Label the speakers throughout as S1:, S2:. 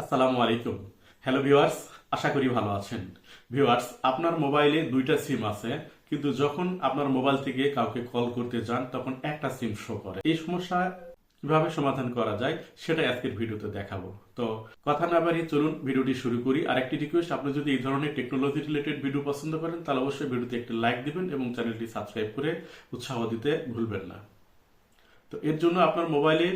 S1: আসসালামু আলাইকুম। Hello viewers আশা করি ভালো আছেন। ভিউয়ার্স আপনার মোবাইলে দুইটা সিম আছে, কিন্তু যখন আপনার মোবাইল থেকে কাউকে কল করতে যান, তখন একটা সিম শো করে। এই সমস্যা কীভাবে সমাধান করা যায়, সেটা আজকের ভিডিওতে দেখাবো। তো কথা না বাড়িয়ে চলুন, ভিডিওটি শুরু করি। আর একটি রিকোয়েস্ট আপনি যদি এই ধরনের টেকনোলজি রিলেটেড ভিডিও পছন্দ করেন, তাহলে অবশ্যই ভিডিওতে একটি লাইক দিবেন এবং চ্যানেলটি সাবস্ক্রাইব করে উৎসাহ দিতে ভুলবেন না। তো এর জন্য আপনার মোবাইলে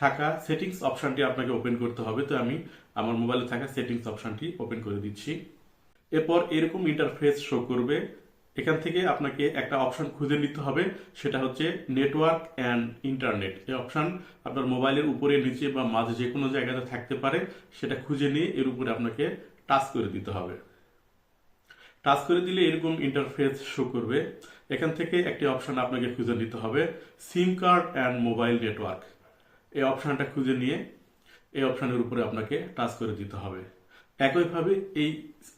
S1: থাকা সেটিংস অপশনটি আপনাকে ওপেন করতে হবে। তো আমি আমার মোবাইলে থাকা সেটিংস অপশনটি ওপেন করে দিচ্ছি। এরপর এরকম ইন্টারফেস শো করবে। এখান থেকে আপনাকে একটা অপশন খুঁজে নিতে হবে। সেটা হচ্ছে নেটওয়ার্ক অ্যান্ড ইন্টারনেট এই অপশন আপনার মোবাইলের উপরে, নিচে বা মাঝে যে কোনো জায়গাতে থাকতে পারে। সেটা খুঁজে নিয়ে এর উপরে আপনাকে টাচ করে দিতে হবে। টাচ করে দিলে এরকম ইন্টারফেস শো করবে। এখান থেকে একটি অপশন আপনাকে খুঁজে নিতে হবে। SIM card and mobile network এই অপশানটা খুঁজে নিয়ে এই অপশানের উপরে আপনাকে টাচ করে দিতে হবে। একইভাবে এই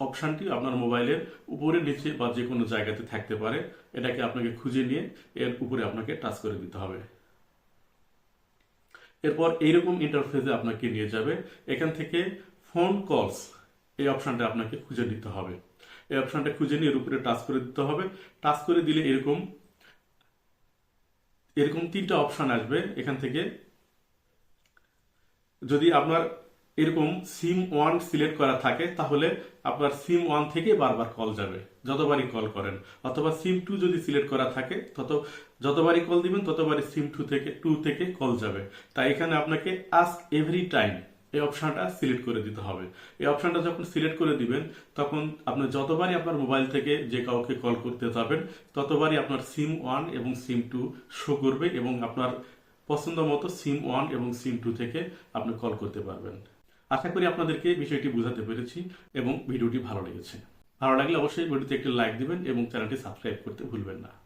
S1: অপশানটি আপনার মোবাইলের উপরে, নিচে বা যে কোনো জায়গাতে থাকতে পারে, এটাকে আপনাকে খুঁজে নিয়ে এর উপরে আপনাকে টাচ করে দিতে হবে। এরপর এইরকম ইন্টারফেসে আপনাকে নিয়ে যাবে। এখান থেকে ফোন কলস এই অপশানটা আপনাকে খুঁজে নিতে হবে। এই অপশানটা খুঁজে নিয়ে এর উপরে টাচ করে দিতে হবে। টাচ করে দিলে এরকম এরকম তিনটা অপশান আসবে। এখান থেকে যদি আপনার এরকম সিম ওয়ান সিলেক্ট করা থাকে, তাহলে আপনার সিম ওয়ান থেকে বারবার কল যাবে। যতবারই কল করেন। অথবা সিম টু যদি সিলেক্ট করা থাকে, তত, যতবারই কল দিবেন, ততবারই সিম টু থেকে টু থেকে কল যাবে। তাই এখানে আপনাকে আস্ক এভরি টাইম এই অপশনটা সিলেক্ট করে দিতে হবে। এই অপশনটা যখন সিলেক্ট করে দিবেন, তখন আপনি যতবারই আপনার মোবাইল থেকে যে কাউকে কল করতে যাবেন, ততবারই আপনার সিম ওয়ান এবং সিম টু শো করবে এবং আপনার পছন্দ মতো সিম ওয়ান এবং সিম টু থেকে আপনি কল করতে পারবেন। আশা করি আপনাদেরকে বিষয়টি বোঝাতে পেরেছি এবং ভিডিওটি ভালো লেগেছে। ভালো লাগলে অবশ্যই ভিডিওতে একটি লাইক দিবেন এবং চ্যানেলটি সাবস্ক্রাইব করতে ভুলবেন না।